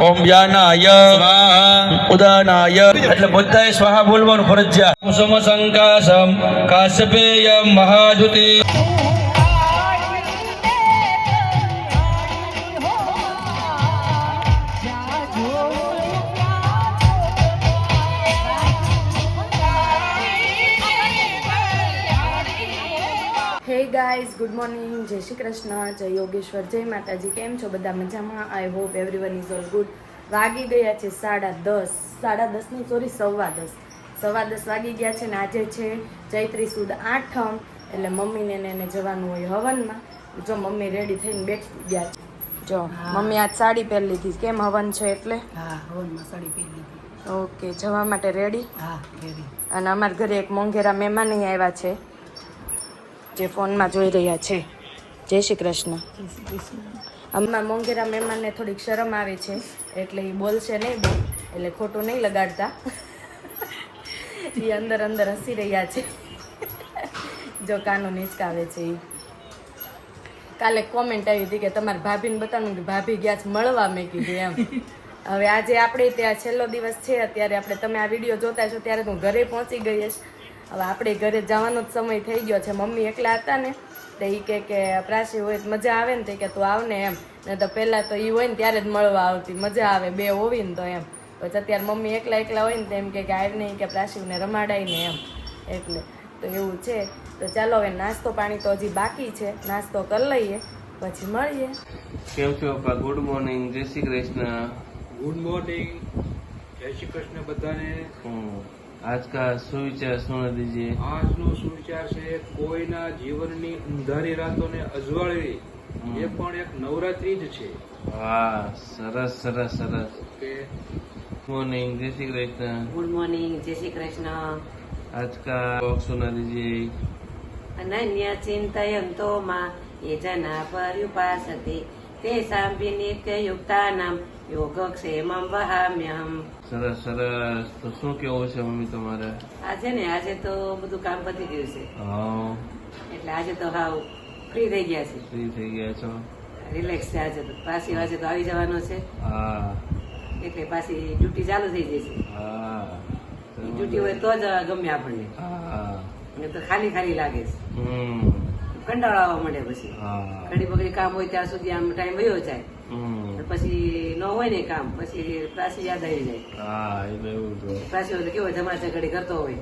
ઓમ વ્યાનાય સ્વાહા. ઉદાનાય. એટલે બધાએ સ્વાહા બોલવાનું ફરજિયાત. કુસુમ સંકાશમ કાશ્યપેયમ મહાજુતિ. Guys good morning. જય શ્રી કૃષ્ણ. જય યોગેશ્વર. જય માતાજી. કેમ છો બધા મજામાં? I hope everyone is all good વાગી ગયા છે સાડા દસ. સાડા દસની સોરી સવા દસ. સવા દસ વાગી ગયા છે ને આજે છે ચૈત્રી સુદ આઠમ. એટલે મમ્મીને એને જવાનું હોય હવનમાં. જો મમ્મી રેડી થઈને બેઠી ગયા છે. જો મમ્મી આજ સાડી પહેરી લીધી. કેમ હવન છે એટલે? હા હવનમાં સાડી પહેરી લીધી. ઓકે જવા માટે રેડી હા રેડી અને અમારા ઘરે એક મોંઘેરા મહેમાન આવ્યા છે. જે ફોનમાં જોઈ રહ્યા છે. જય શ્રી કૃષ્ણ. હમણાં મોંઘેરા મહેમાનને થોડીક શરમ આવે છે. એટલે એ બોલશે નહીં એટલે ખોટું નહીં લગાડતા. એ અંદર અંદર હસી રહ્યા છે. જો કાનો નિચકાવે છે એ કાલે કોમેન્ટ આવી હતી કે તમારે ભાભીને બતાવવાનું કે ભાભી ગયા છે મળવા, મેં કીધું એમ. હવે આજે આપણે ત્યાં છેલ્લો દિવસ છે, અત્યારે આપણે તમે આ વીડિયો જોતા છો, ત્યારે હું ઘરે પહોંચી ગઈ હશ હવે આપણે ઘરે જવાનો જ સમય થઈ ગયો છે. મમ્મી એકલા હતા ને તો એ કે કે પ્રાસી હોય તો મજા આવે ને તે કે તું આવને એમ. ને તો પહેલાં તો એ હોય ને ત્યારે જ મળવા આવતી મજા આવે બે હોવી ને તો એમ. પછી અત્યારે મમ્મી એકલા એકલા હોય ને તો એમ કે કે આવીને કે પ્રાસીને રમાડાય ને એમ. એટલે તો એવું છે. તો ચાલો હવે નાસ્તો પાણી તો હજી બાકી છે. નાસ્તો કરી લઈએ પછી મળીએ. કેમ છો પપ્પા ગુડ મોર્નિંગ જય શ્રી કૃષ્ણ. ગુડ મોર્નિંગ જય શ્રી કૃષ્ણ બધાને. હમ, આજ કા સુવિચાર સુણ દીજીએ આજનો સુવિચાર છે કોઈના જીવનની અંધારી રાતોને અજવાળી એ પણ એક નવરાત્રી જ છે. હા સરસ સરસ સરસ. ઓકે. મોર્નિંગ જય શ્રી કૃષ્ણ. ગુડ મોર્નિંગ જય શ્રી કૃષ્ણ. આજ કા બોક્સ સુના દીજીએ અનન્ય ચિંતયંતો માં એ જના પર્યુપાસતે. તે સાંભી નિત્ય યુક્તાનામ યોગક્ષેમમ વહામ્યહમ સરસ સરસ તો શું કેવું છે મમ્મી તમારે આજે ને આજે તો બધું કામ પતી ગયું છે એટલે આજે તો હાવ ફ્રી થઈ ગયા છે. ફ્રી થઈ ગયા છો? રિલેક્સ છે આજે તો. પાછી આજે તો આવી જવાનો છે. હા. એટલે પાછી ડ્યુટી ચાલુ થઈ જશે. હા. ડ્યુટી હોય તો જ ગમે આપણને. હા. તો ખાલી ખાલી લાગે છે. હમ. કંટાળો આવવા માંડે પછી. ઘડી બગડી કામ હોય ત્યાં સુધી આમ ટાઈમ વયો જાય. પછી ન હોય ને કામ પછી પ્રાસી યાદ આવી જાય. પ્રાસી હોય. કેવો જમા ઘડી કરતો હોય.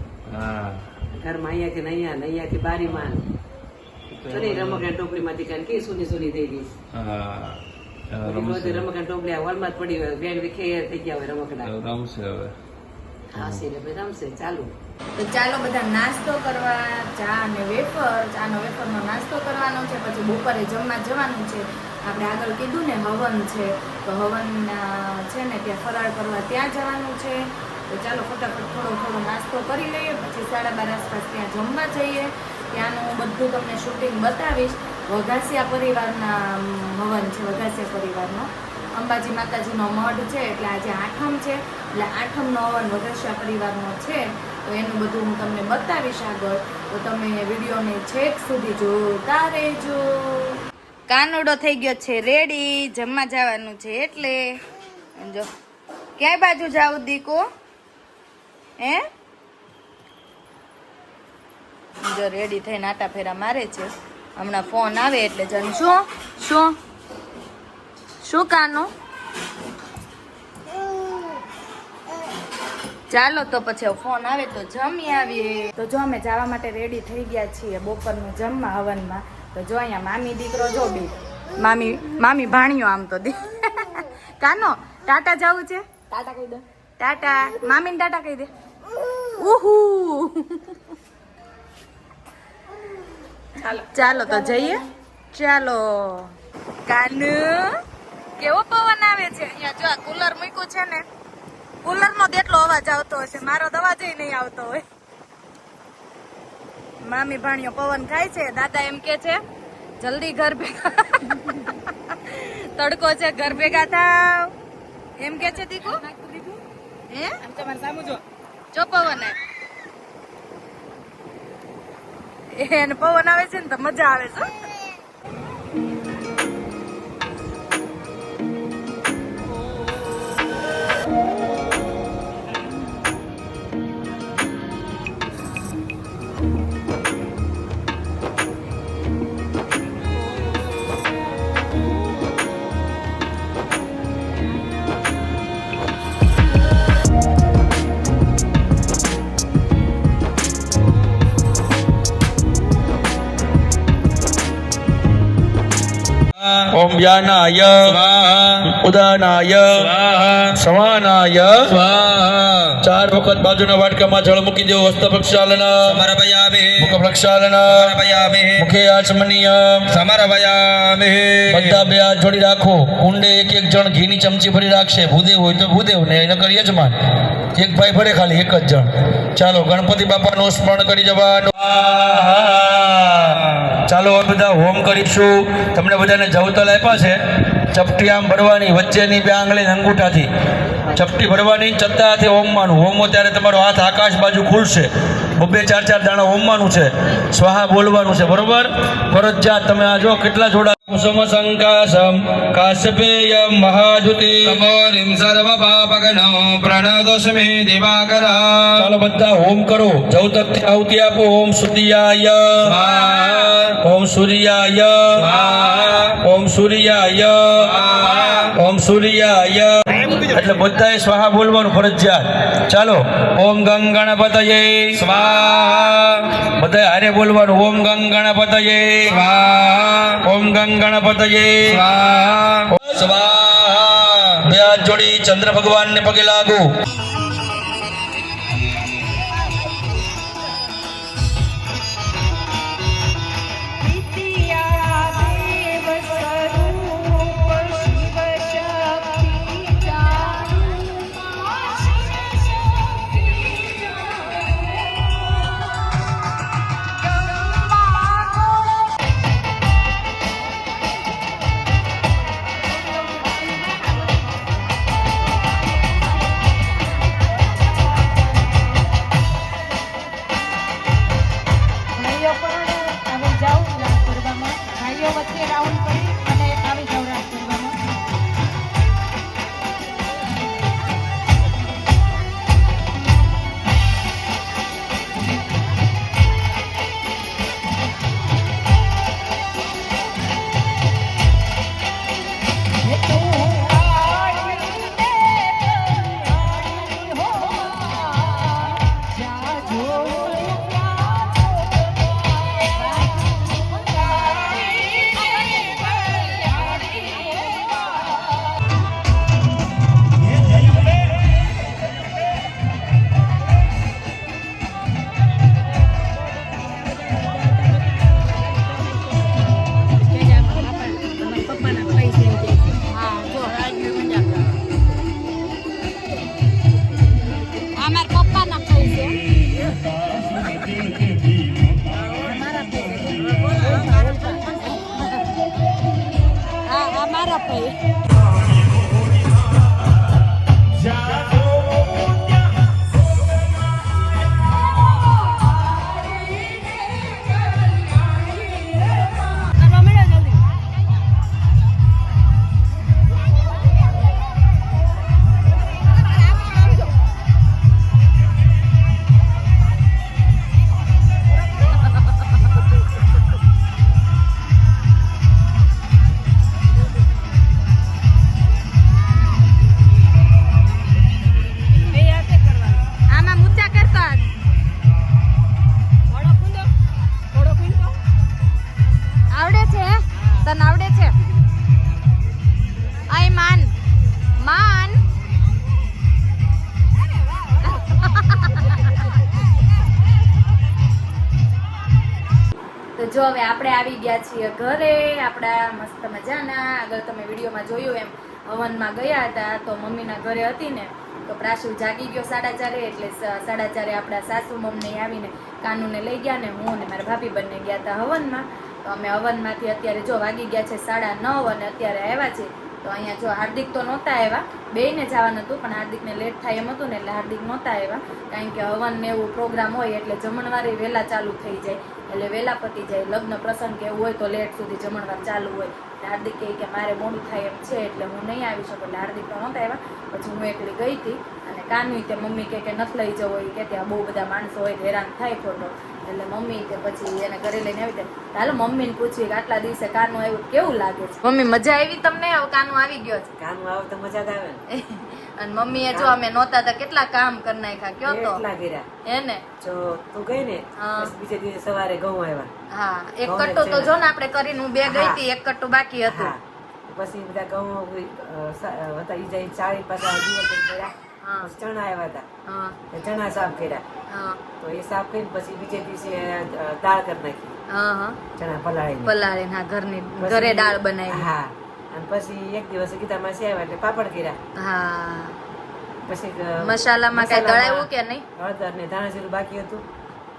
ઘરમાં અહીંયાથી અહીંયા ને અહીંયાથી બારીમાં. તો નહીં રમકડા ટોપલીમાંથી કારણ કે સુની સુની થઈ ગઈ. રમકડા ટોપડી આ હોલમાં જ પડી હોય વેણ વિખે થઈ ગયા હોય રમકડા. રમશે હવે. હા સિરે ભાઈ રમશે ચાલુ. તો ચાલો બધા નાસ્તો કરવા, ચા અને વેફર, ચાનો વેફરનો નાસ્તો કરવાનો છે, પછી બપોરે જમવા જવાનું છે. આપણે આગળ કીધું ને હવન છે, તો હવનના છે ને ત્યાં ફરાળ કરવા ત્યાં જવાનું છે. તો ચાલો ફટાફટ થોડો થોડો નાસ્તો કરી લઈએ, પછી સાડા બાર આસપાસ ત્યાં જમવા જઈએ. ત્યાંનું બધું તમને શૂટિંગ બતાવીશ. વઘાસિયા પરિવારના હવન છે, વઘાસિયા પરિવારનો. અંબાજી માતાજીનો મઢ છે, એટલે આજે આઠમ છે. એટલે આઠમનો હવન વગરશા પરિવારનો છે, તો એનું બધું હું તમને બતાવીશ આગળ. તો તમે વિડીયોને છેક સુધી જોતા રહેજો. કાનોડો થઈ ગયો છે, રેડી. જમવા જવાનું છે એટલે. જો. ક્યાંય બાજુ જાવ દીકો? હે? જો, રેડી થઈને આટા ફેરા મારે છે. હમણાં ફોન આવે એટલે જણ શું? શું? શું કાનું? ચાલો તો પછી ફોન આવે તો જમી આવીએ. તો જો અમે જવા માટે રેડી થઈ ગયા છીએ બપોરનું જમવા હવનમાં તો જો અહીંયા મામી દીકરો જો બી. મામી મામી ભાણ્યો આમ તો દી. કાનો ટાટા જવું છે? ટાટા કહી દે. ટાટા. મામીને ટાટા કહી દે. ઉહુ. ચાલો. તો જઈએ. ચાલો. કાનુ કેવો પવન આવે છે? અહીંયા જો આ કુલર મૂક્યું છે ને. કુલર નો કેટલો અવાજ આવતો હશે. મારો અવાજ નહીં આવતો હોય. મામી ભાણીઓ પવન ખાય છે દાદા એમ કે છે જલ્દી ઘર ભેગા તડકો છે ઘર ભેગા થાવ. એમ કે છે દીકુ? હે? જો. પવન આવે. એને પવન આવે છે ને તો મજા આવે છે. યાનાય સ્વાહા ઉદાનાય સમાનાય ચાર વખત બાજુના વાટકામાં જળ મૂકી દેવું હસ્ત પ્રક્ષાલન મુખ પ્રક્ષાલન મુખે આચમનીય સમર્પયામિ બધા બે હાથ જોડી રાખો કુંડે એક એક જણ ઘીની ચમચી ભરી રાખશે ભૂદેવ હોય તો ભૂદેવ ને જ માન એક ભાઈ ભરે ખાલી એક જ જણ. ચાલો ગણપતિ બાપાનું સ્મરણ કરી જવાનું. ચાલો બધા હોમ કરીશું. તમને બધાને જવતલ આપ્યા છે. ચપટી આમ ભરવાની વચ્ચેની બે આંગળી અંગૂઠાથી. ચપટી ભરવાની ચત્તાથી ઓમવાનું. ઓમો ત્યારે તમારો હાથ આકાશ બાજુ ખુલશે. બબ્બે ચાર ચાર દાણા ઓમવાનું છે. સ્વાહા બોલવાનું છે. બરોબર? ફરજિયાત તમે આ જો કેટલા જોડા સંકાશમ કાશ્યપેયમ મહાજુતિ તમોરિમ સર્વ પાપગણો પ્રણદોષમે દિવાકર ચાલો બધા હોમ કરો જવતકથી આવતી આપો ઓમ સૂર્યાય ઓમ સૂર્યાય ઓમ સૂર્યાય ઓમ સૂર્યાય એટલે બધાએ સ્વાહા બોલવાનું ફરજિયાત. ચાલો, ઓમ ગંગ ગણપતયે સ્વાહા. બધાએ હારે બોલવાનું, ઓમ ગંગ ગણપતયે સ્વાહા. ઓમ ગંગ ગણપતયે સ્વાહા. સ્વાહા. બે હાથ જોડી ચંદ્ર ભગવાનને પગે લાગુ. ગયા છીએ ઘરે આપણા મસ્ત મજાના. આગળ તમે વિડીયોમાં જોયું એમ, હવનમાં ગયા હતા તો મમ્મીના ઘરે હતી ને તો પ્રાસુ જાગી ગયો સાડા ચારે, એટલે સાડા ચારે આપણા સાસુ મમ્મી આવીને કાનુને લઈ ગયા ને હું ને મારા ભાભી બંને ગયા હતા હવનમાં. તો અમે હવનમાંથી અત્યારે જો વાગી ગયા છે સાડા નવ અને અત્યારે આવ્યા છે, તો અહીંયા જો હાર્દિક તો નહોતા આવ્યા. બેયને જવાનું હતું, પણ હાર્દિકને લેટ થાય એમ હતું ને એટલે હાર્દિક નહોતા આવ્યા. કારણ કે હવન ને એવું પ્રોગ્રામ હોય એટલે જમણવારે વહેલા ચાલુ થઈ જાય. એટલે વહેલા પતી જાય લગ્ન પ્રસંગ કે એવું હોય તો લેટ સુધી જમણવાર ચાલુ હોય. એટલે હાર્દિક કહે કે મારે મોડું થાય એમ છે એટલે હું નહીં આવી શકું. એટલે હાર્દિક તો નહોતા આવ્યા. પછી હું એકલી ગઈ હતી અને કાનવી તે મમ્મી કે કે નથી લઈ જવો એ કે ત્યાં બહુ બધા માણસો હોય હેરાન થાય ખોટો. એટલે મમ્મી કે પછી એને ઘરે લઈને આવી જાય. હાલો મમ્મીને પૂછ્યું કે આટલા દિવસે કાનું આવ્યું કેવું લાગે છે? મમ્મી મજા આવી તમને? કાનું આવી ગયો છે. કાનું આવે તો મજા જ આવે ને. અને મમ્મીએ જો અમે નહોતા હતા કેટલા કામ કરી નાખ્યા કયો તો? હે ને? જો તું ગઈ ને બીજે દિવસે સવારે ઘઉં આવ્યા હા એક કટ્ટો તો ચણા. જો ને આપણે કરીને હું બે ગઈ. હતી એક કટ્ટો બાકી હતું. પછી બધા ઘઉં હતા ઈ જાય ચાળી પાછા દિવસ કર્યા. ચણા આવ્યા હતા. ચણા સાફ કર્યા. હા. તો એ સાફ કરીને પછી બીજે દિવસે દાળ કરી નાખી. હા હા. ચણા પલાળી પલાળીને હા ઘરની ઘરે દાળ બનાવી. હા. અને પછી એક દિવસ ગીતામાં સેવા એટલે પાપડ કર્યા. હા. પછી મસાલામાં કઈ દળાવ્યું કે નહીં? હળદર ને ધાણા જીરું બાકી હતું.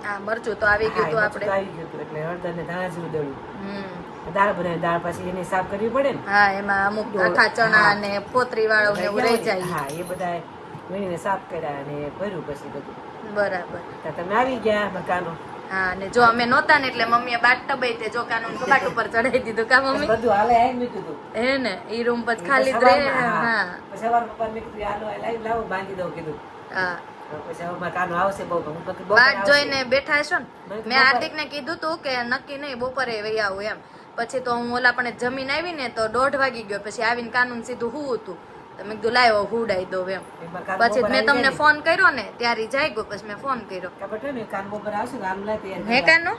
હા મરચું તો આવી ગયું હતું આપણે. આવી ગયું હતું એટલે હળદર ને ધાણા જીરું દળ્યું. દાળ બનાવી દાળ પછી એને સાફ કરવી પડે ને. હા એમાં અમુક આખા ચણા. અને પોતરી વાળો ને એવું રહી જાય. હા એ બધા વીણીને સાફ કર્યા અને ભર્યું પછી બધું. બરાબર. તમે આવી ગયા મકાનો. હા ને જો અમે નહોતા ને એટલે મમ્મીએ બાટ ટબાઈ તે જો કાનૂન કબાટ ઉપર ચડાવી દીધું. કા મમ્મી? બધું હાલે મૂક્યું હતું હે ને ઈ રૂમ પછી ખાલી જ રહે હા પછી સવારમાં પપ્પાને મેં કીધું હાલો લાઈ લાવી બાંધી દઉં કીધું. હા. કાનો બાટ જોઈને બેઠા છો ને મેં કીધું ને કીધું તું કે નક્કી નહીં બપોરે વહી આવું એમ. પછી તો હું ઓલા પણ જમીન આવી ને તો દોઢ વાગી ગયો પછી આવીને કાનૂન સીધું હું હતું. તો મેં કીધું લાવ્યો હુડાઈ દો એમ. પછી મેં તમને ને. ફોન કર્યો ને ત્યારે જાય ગયો પછી મેં ફોન કર્યો. હે કાનો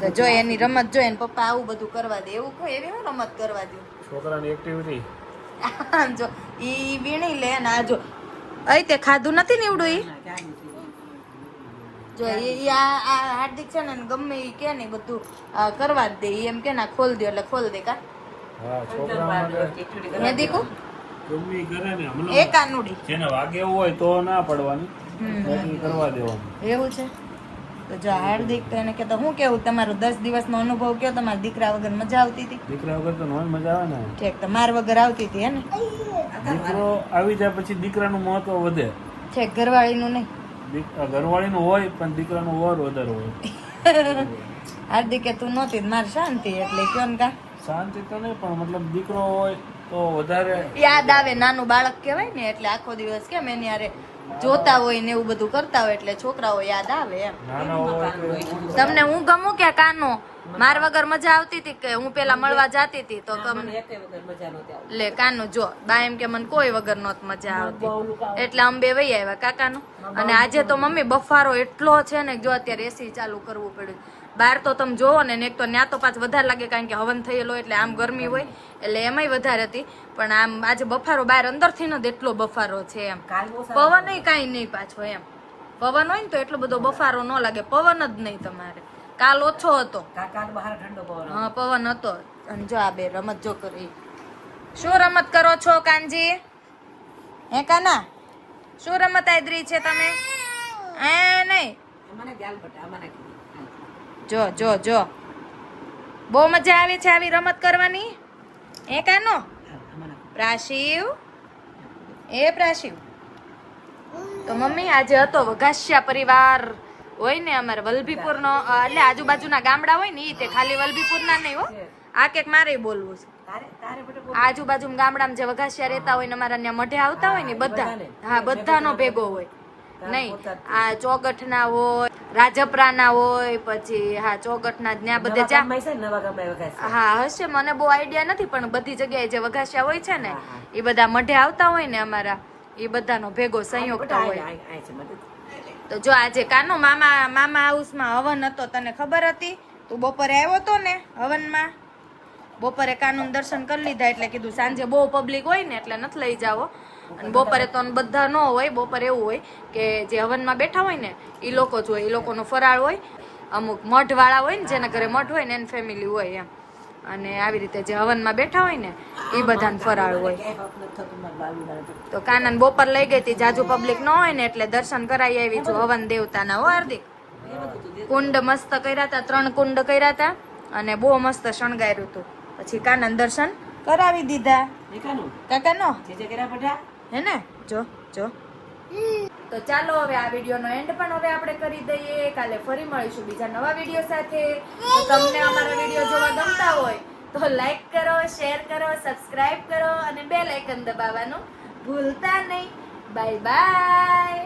તો જો એની રમત જો એને પપ્પા આવું બધું કરવા દે એવું કોઈ એવી હું રમત કરવા દઉં? છોકરાની એક્ટિવિટી જો ઈ વીણી લે ને આ જો અઈ તે ખાધું નથી નીવડું ઈ? જો ઈ ઈ આ આ હાર્દિક છે ને ગમે ઈ કે ને બધું કરવા જ દે એમ કે ના ખોલ દે એટલે ખોલ દે કા? હા છોકરા હે દીકુ? ગમે કરે ને હમણાં એક આનુડી. જેને વાગે હોય તો ના પડવાની. કરવા દેવાનું. એવું છે? તો જો હાર્દિક તો એને કહેતો હું કેવું? તમારો દસ દિવસનો અનુભવ કયો? તમારા દીકરા વગર મજા આવતી હતી? દીકરા વગર તો નોન મજા આવે ને. ઠીક તો માર વગર આવતી હતી હે ને? દીકરો આવી જાય પછી દીકરાનું મહત્વ વધે. ઠીક ઘરવાળીનું નહીં. ઘરવાળીનું હોય પણ દીકરાનું વર વધારે હોય. હાર્દિકે તું નહોતી માર શાંતિ એટલે કયો ને કા? શાંતિ તો નહીં પણ મતલબ દીકરો હોય તો વધારે યાદ આવે નાનું બાળક કહેવાય ને એટલે આખો દિવસ કેમ એને યારે જોતા હોય ને એવું બધું કરતા હોય એટલે છોકરાઓ યાદ આવે એમ. તમને હું ગમું કે કાનો? માર વગર મજા આવતી હતી કે હું પેલા મળવા જાતી હતી તો તમને. લે કાનો જો બા એમ કે મને કોઈ વગર નોત મજા આવતી. એટલે અંબે વહી આવ્યા કાકાનો. અને આજે તો મમ્મી બફારો એટલો છે ને જો અત્યારે એસી ચાલુ કરવું પડ્યું. બહાર તો તમે જોવો ને ને એક તો ત્યાં તો પાછ વધારે લાગે કારણ કે હવન થયેલો એટલે આમ ગરમી હોય એટલે એમાંય વધારે હતી. પણ આમ આજે બફારો બહાર અંદરથી જ એટલો બફારો છે એમ. કાલ પવન કાંઈ નહીં પાછો એમ. પવન હોય ને તો એટલો બધો બફારો ન લાગે. પવન જ નહીં તમારે. કાલ ઓછો હતો. હા પવન હતો. અને જો આ બે રમત જો કરી. શું રમત કરો છો કાનજી? હે કાના? શું રમત આદરી છે તમે? એ નહીં મને ગાલ બટા મને કીધું. જો જો જો. બહુ મજા આવે છે આવી રમત કરવાની? એ કાનો? પ્રાશિવ? એ પ્રાશિવ. તો મમ્મી આજે હતો વઘાસિયા પરિવાર. હોય ને અમારે વલભીપુરનો એટલે આજુબાજુના ગામડા હોય ને એ તે ખાલી વલભીપુરના નહીં હો. આ કેક મારે બોલવું છે. આજુબાજુ ગામડામાં જે વઘાસિયા રહેતા હોય ને અમારા ત્યાં મઢે આવતા હોય ને બધા. હા, બધાનો ભેગો હોય. નહીં આ ચોગઠના હોય રાજપરાના હોય પછી હા ચોગઠના જ્યાં બધે. હા હશે મને બહુ આઈડિયા નથી પણ બધી જગ્યાએ જે વઘાસ્યા હોય છે ને. એ બધા મઢે આવતા હોય ને અમારા એ બધાનો ભેગો સંયુક્ત બેટા, હોય. તો જો આજે કાનો મામા મામા હાઉસમાં હવન હતો તને ખબર હતી તું બપોરે આવ્યો તો ને હવનમાં બપોરે કાનૂન દર્શન કરી લીધા એટલે કીધું સાંજે બહુ પબ્લિક હોય ને એટલે નથી લઈ જાવો અને બપોરે તો બધા ન હોય બપોરે એવું હોય કે જે હવનમાં બેઠા હોય ને એ લોકો જ હોય એ લોકોનો ફરાળ હોય અમુક મઠવાળા હોય ને જેના ઘરે મઠ હોય ને એની ફેમિલી હોય એમ. અને આવી રીતે જે હવનમાં બેઠા હોય ને એ બધાને ફરાળ હોય. તો કાનન બપોર લઈ ગઈ હતી જાજુ પબ્લિક ન હોય ને એટલે દર્શન કરાવી આવી છું હવન દેવતાના હો હાર્દિક? કુંડ મસ્ત કર્યા હતા ત્રણ કુંડ કર્યા હતા અને બહુ મસ્ત શણગાર્યું હતું. પછી કાનન દર્શન કરાવી દીધા. દેખાનું? હે ને? જો જો. તો ચાલો હવે આ વિડીયોનો એન્ડ પણ હવે આપણે કરી દઈએ. કાલે ફરી મળીશું બીજા નવા વીડિયો સાથે. તમને અમારા વીડિયો જોવા ગમતા હોય, તો લાઈક કરો શેર કરો સબસ્ક્રાઇબ કરો અને બેલ આઇકન દબાવવાનું ભૂલતા નહીં. Bye bye